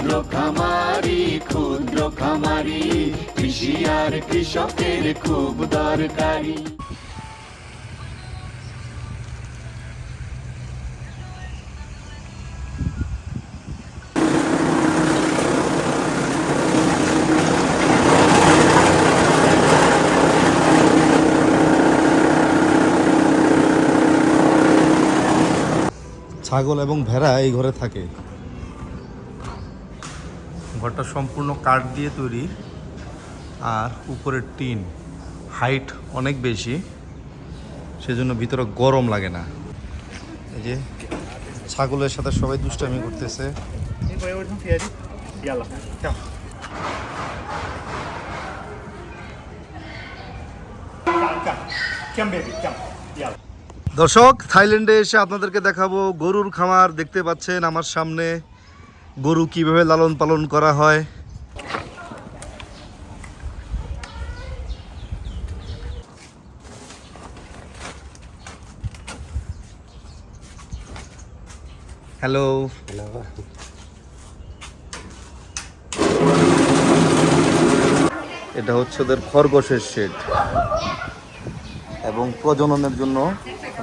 ক্ষুদ্র খামারি ক্ষুদ্র খামারি, কৃষি আর কৃষকের খুব দরকারি। ছাগল এবং ভেড়া এই ঘরে থাকে। ঘরটা সম্পূর্ণ কাঠ দিয়ে তৈরি, আর উপরের টিন হাইট অনেক বেশি, সেজন্য ভিতরে গরম লাগে না। এই যে ছাগলের সাথে সবাই দুষ্টামি করতেছে। দর্শক, থাইল্যান্ডে এসে আপনাদেরকে দেখাবো গরুর খামার। দেখতে পাচ্ছেন আমার সামনে গরু কীভাবে লালন পালন করা হয়? হ্যালো এটা হচ্ছে ওদের খরগোশের শেড এবং প্রজননের জন্য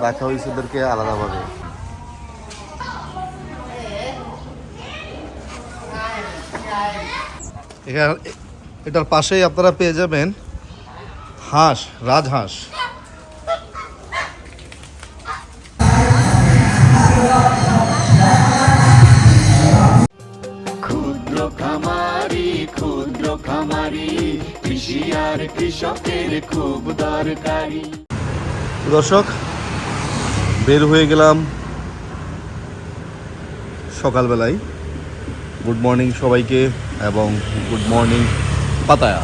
রাখা হয়েছে ওদেরকে আলাদাভাবে। এখানে- এটার পাশেই আপনারা পেয়ে যাবেন হাঁস রাজহাঁস। ক্ষুদ্র খামারি ক্ষুদ্র খামারি কৃষি আর কৃষকের খুব দরকারি। দর্শক বের হয়ে গেলাম সকালবেলায়। গুড মর্নিং সবাইকে। এবং গুড মর্নিং পাতায়া।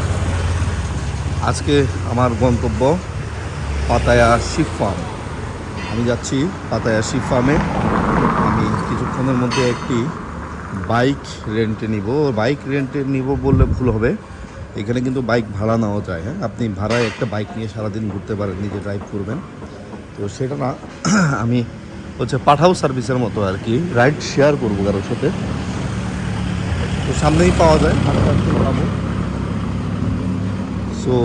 আজকে আমার গন্তব্য পাতায়া শিপ ফার্ম আমি যাচ্ছি পাতায়া শিপ ফার্মে আমি কিছুক্ষণের মধ্যে একটি বাইক রেন্টে নিব। বাইক রেন্টে নিব বললে ভুল হবে। এখানে কিন্তু বাইক ভাড়া নেওয়া যায় হ্যাঁ? আপনি ভাড়ায় একটা বাইক নিয়ে সারাদিন ঘুরতে পারেন, নিজে ড্রাইভ করবেন। তো সেটা না, আমি হচ্ছে পাঠাও সার্ভিসের মতো আর কি রাইড শেয়ার করব কারোর সাথে। তো সামনেই পাওয়া যায়। সো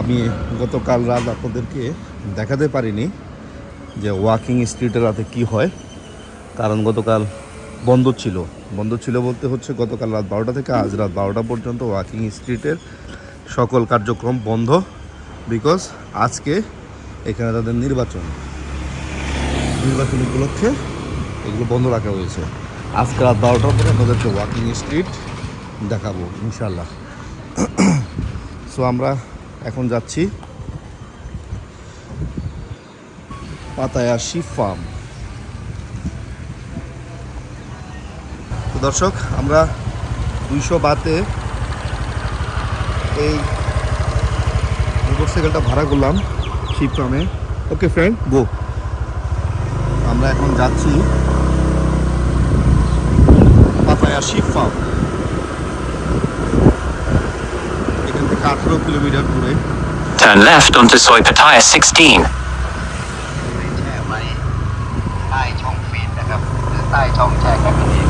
আমি গতকাল রাত আপনাদেরকে দেখাতে পারিনি যে ওয়াকিং স্ট্রিটে রাতে কি হয়। কারণ গতকাল বন্ধ ছিল। বন্ধ ছিল বলতে হচ্ছে গতকাল রাত বারোটা থেকে আজ রাত বারোটা পর্যন্ত ওয়াকিং স্ট্রিটের সকল কার্যক্রম বন্ধ বিকজ আজকে এখানে তাদের নির্বাচন। নির্বাচন উপলক্ষে এগুলো বন্ধ রাখা হয়েছে। আজকে রাত বারোটার পরে আপনাদেরকে ওয়াকিং স্ট্রিট দেখাবো ইনশাল্লাহ সো আমরা এখন যাচ্ছি পাতায়া শিপ ফার্ম তো দর্শক, আমরা দুইশো বাতে এই মোটরসাইকেলটা ভাড়া করলাম শিপ ফার্মে ওকে ফ্রেন্ড গো আমরা এখন যাচ্ছি পাতায়া শিপ ফার্ম এখান থেকে আঠেরো কিলোমিটার দূরে Turn left onto Soy Pattaya 16. แช่ไว้ใต้ช่องฟีดนะครับหรือใต้ช่องแช่แข็งนั่นเอง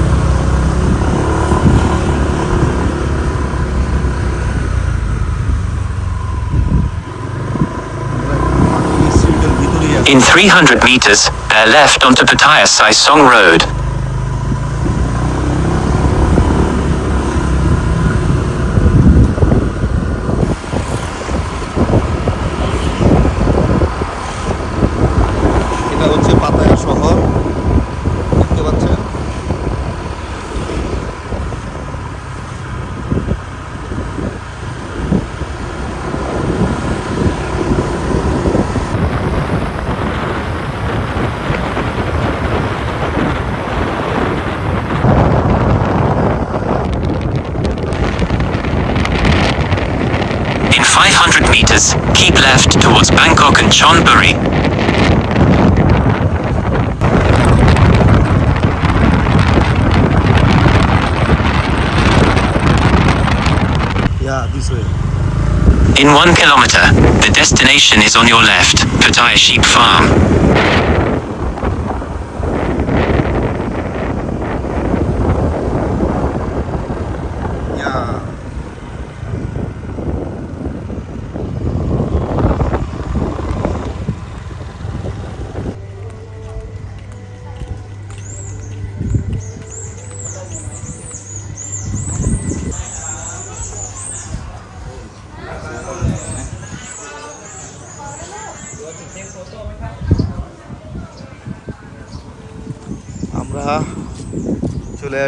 স্ট্রিটের ভিতরেই আছে In 300 meters, bear left onto Pattaya Sai Song Road. 100 meters, keep left towards Bangkok and Chonburi. Yeah, this way. In one kilometer, the destination is on your left, Pattaya Sheep Farm. Yeah.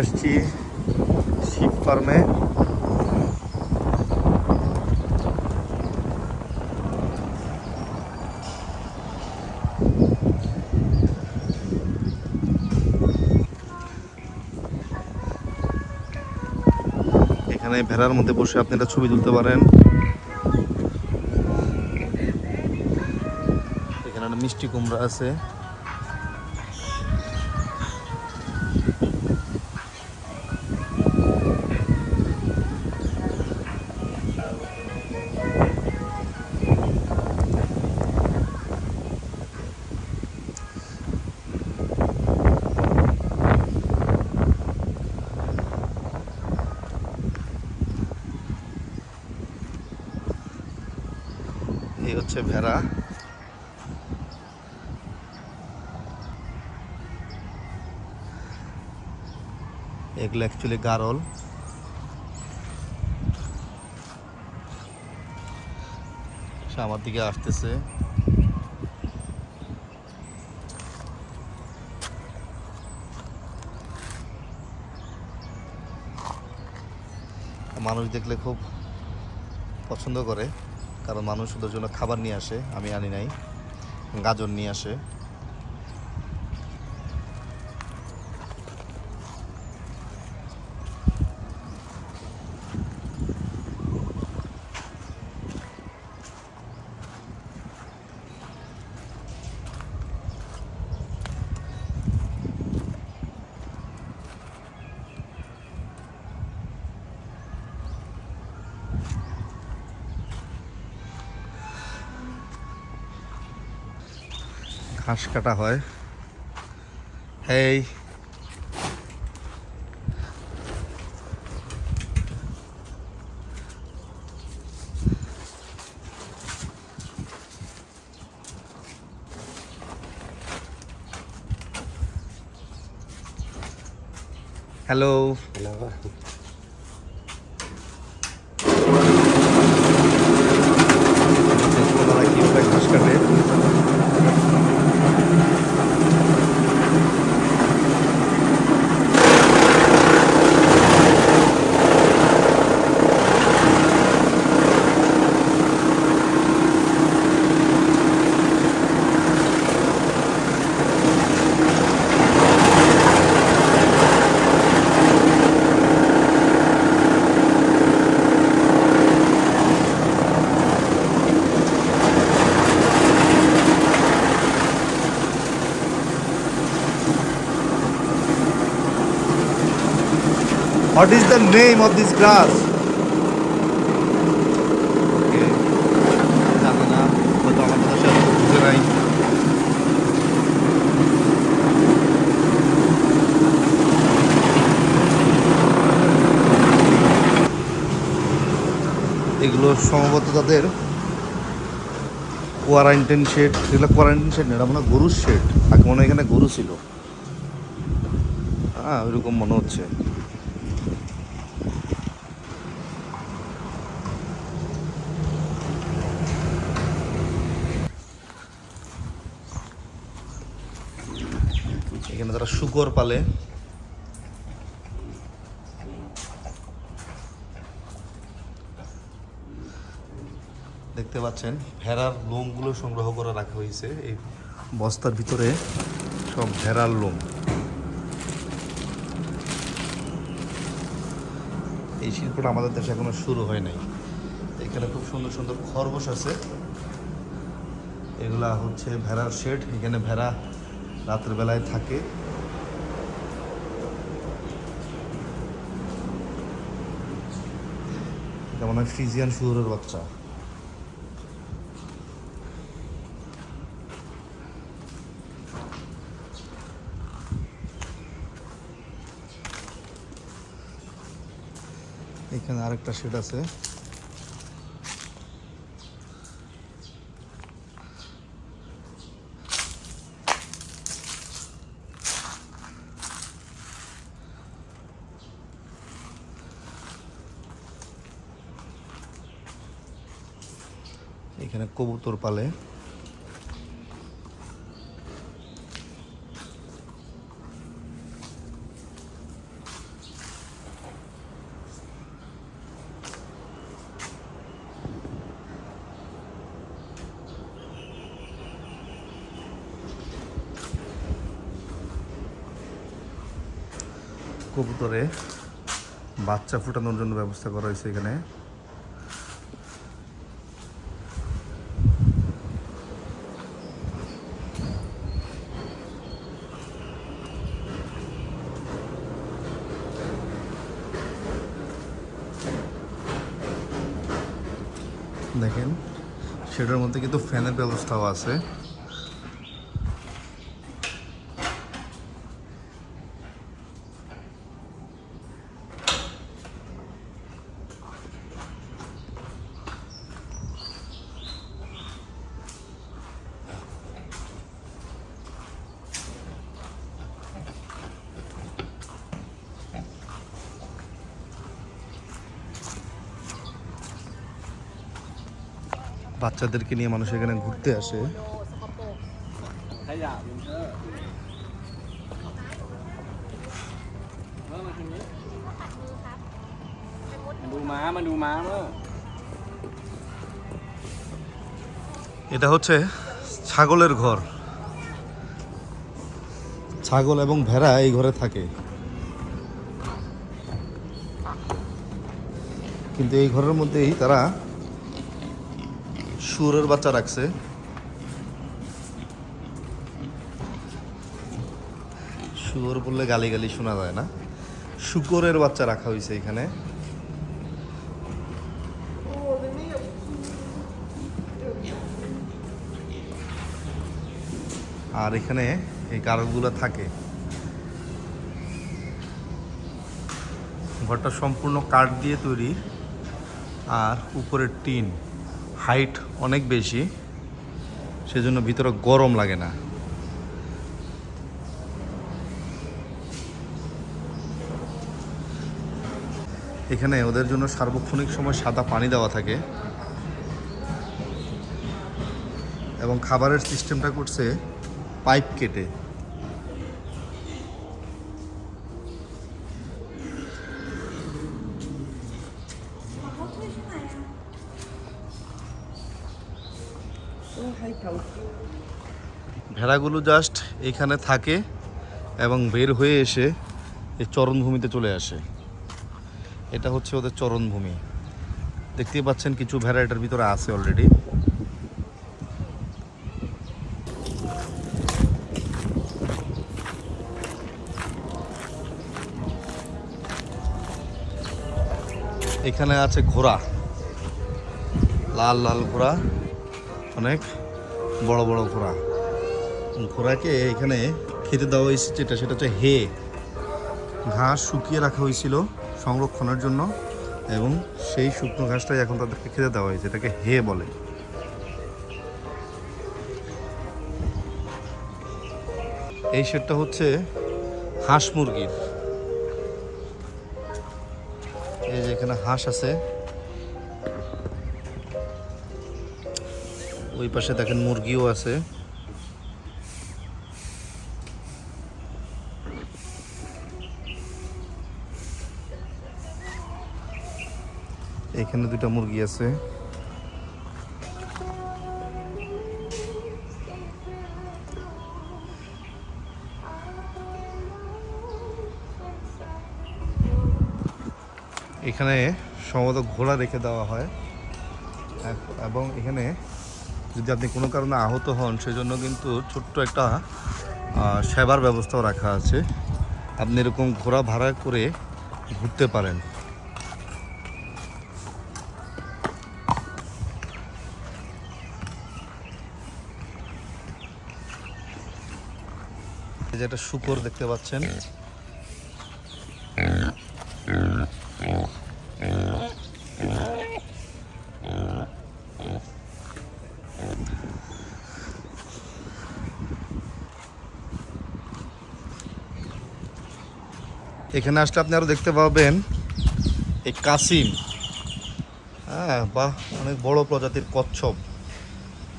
আসছি sheep ফার্মে। এখানে ভেড়ার মধ্যে বসে আপনি একটা ছবি তুলতে পারেন। এখানে একটা মিষ্টি কুমড়া আছে। হচ্ছে ভেড়া। এগুলো অ্যাকচুয়ালি গারল। সে আমার দিকে আসতেছে। মানুষ দেখলে খুব পছন্দ করে। কারণ মানুষ ওদের জন্য খাবার নিয়ে আসে আমি আনি নাই গাজর নিয়ে আসে। ঘাস কাটা হয়। হেই। হ্যালো কীভাবে ঘাস কাটে What is the name of this grass? এগুলো সম্ভবত তাদের কোয়ারেন্টাইন শেড এগুলো কোয়ারেন্টাইন শেড না, এটা মনে গরুর শেড আগে মনে এখানে গরু ছিল। হ্যাঁ ওইরকম মনে হচ্ছে। তারা শুকর পালে। দেখতে পাচ্ছেন, ভেড়ার লোমগুলো সংগ্রহ করে রাখা হয়েছে। এই বস্তার ভিতরে সব ভেড়ার লোম। এই শিল্পটা আমাদের দেশে এখনও শুরু হয় নাই। এখানে খুব সুন্দর সুন্দর খরগোশ আছে। এগুলা হচ্ছে ভেড়ার শেড। এখানে ভেড়া রাতের বেলায় থাকে। এটা মনে হয় ফ্রিজিয়ান শুয়োরের বাচ্চা। এখানে আরেকটা শেড আছে। এখানে কবুতর পালে। কবুতরে বাচ্চা ফুটানোর জন্য ব্যবস্থা করা হয়েছে এখানে। ব্যবস্থাও আছে। বাচ্চাদেরকে নিয়ে মানুষ এখানে ঘুরতে আসে। এটা হচ্ছে ছাগলের ঘর। ছাগল এবং ভেড়া এই ঘরে থাকে। কিন্তু এই ঘরের মধ্যেই তারা শুয়োরের বাচ্চা রাখছে। শুয়োর বললে গালি গালি শোনা যায় না। শুকরের বাচ্চা রাখা হয়েছে এখানে। আর এখানে এই কারকগুলো থাকে। ঘরটা সম্পূর্ণ কাঠ দিয়ে তৈরি। আর উপরের টিন। হাইট অনেক বেশি, সেজন্য ভিতরে গরম লাগে না। এখানে ওদের জন্য সার্বক্ষণিক সময় সাদা পানি দেওয়া থাকে। এবং খাবারের সিস্টেমটা করছে পাইপ কেটে। ভেড়াগুলো জাস্ট এখানে থাকে এবং বের হয়ে এসে এই চরণভূমিতে চলে আসে। এটা হচ্ছে ওদের চরণভূমি। দেখতেই পাচ্ছেন কিছু ভেড়া এটার ভিতরে আছে অলরেডি এখানে আছে ঘোড়া। লাল লাল ঘোড়া। অনেক বড় বড় ঘোড়া। ঘোড়াকে এখানে খেতে দেওয়া হয়েছে যেটা, সেটা হচ্ছে হে। ঘাস শুকিয়ে রাখা হয়েছিল সংরক্ষণের জন্য এবং সেই শুকনো ঘাসটাই এখন তাদেরকে খেতে দেওয়া হয়েছে, এটাকে হে বলে। এই শেডটা হচ্ছে হাঁস মুরগির। এই যে এখানে হাঁস আছে। ওই পাশে দেখেন মুরগিও আছে। এখানে দুটা মুরগি আছে। এখানে সম্ভবত ঘোড়া রেখে দেওয়া হয়। এবং এখানে যদি আপনি কোনো কারণে আহত হন, সেজন্য কিন্তু ছোট্ট একটা সেবার ব্যবস্থাও রাখা আছে। আপনি এরকম ঘোড়া ভাড়া করে ঘুরতে পারেন। যে একটা শুকর দেখতে পাচ্ছেন। এখানে আসলে আপনি আরও দেখতে পাবেন এই কাসিম। হ্যাঁ বাহ, অনেক বড় প্রজাতির কচ্ছপ।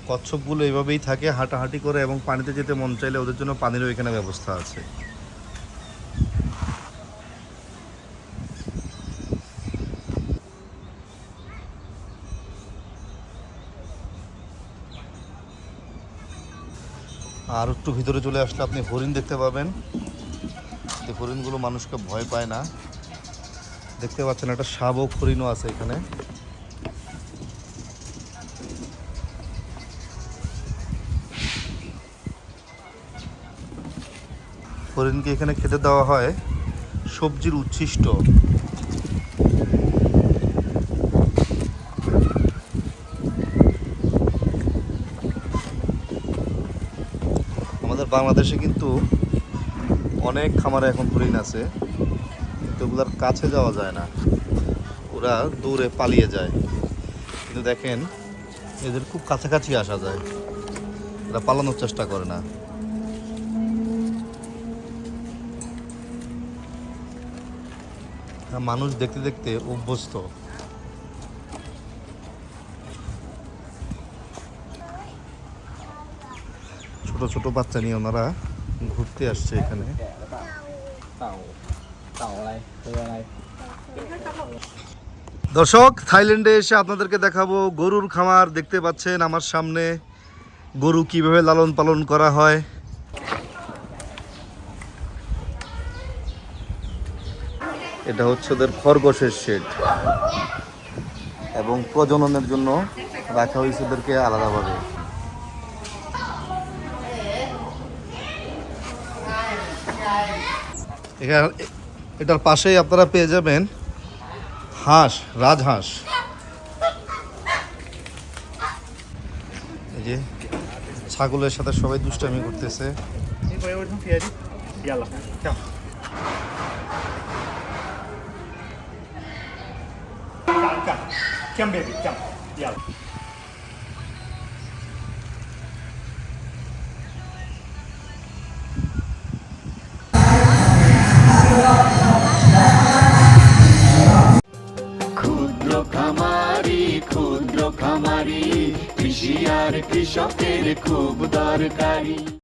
কচ্ছপগুলো এভাবেই থাকে, হাঁটাহাঁটি করে এবং পানিতে যেতে মন চাইলে ওদের জন্য পানিরও এখানে ব্যবস্থা আছে। আর একটু ভিতরে চলে আসলে আপনি হরিণ দেখতে পাবেন। এই হরিণগুলো মানুষকে ভয় পায় না। দেখতে পাচ্ছেন একটা শাবক হরিণও আছে এখানে। হরিণকে এখানে খেতে দেওয়া হয় সবজির উচ্ছিষ্ট। আমাদের বাংলাদেশে কিন্তু অনেক খামারে এখন হরিণ আছে, কিন্তু ওগুলার কাছে যাওয়া যায় না। ওরা দূরে পালিয়ে যায়। কিন্তু দেখেন, এদের খুব কাছাকাছি আসা যায়। এরা পালানোর চেষ্টা করে না। হ্যাঁ, মানুষ দেখতে দেখতে অভ্যস্ত। ছোট ছোট বাচ্চা নিয়ে ওনারা ঘুরতে আসছে এখানে। দর্শক, থাইল্যান্ডে এসে আপনাদেরকে দেখাবো গরুর খামার। দেখতে পাচ্ছেন আমার সামনে গরু কীভাবে লালন পালন করা হয়। এটা হচ্ছে ওদের খরগোশের শেড এবং প্রজননের জন্য রাখা হয়েছে ওদেরকে আলাদাভাবে। এটার পাশেই আপনারা পেয়ে যাবেন হাঁস রাজহাঁস। এই যে ছাগলের সাথে সবাই দুষ্টামি করতেছে। ক্ষুদ্র খামারি ক্ষুদ্র খামারি কৃষি আর কৃষকের খুব দরকারি।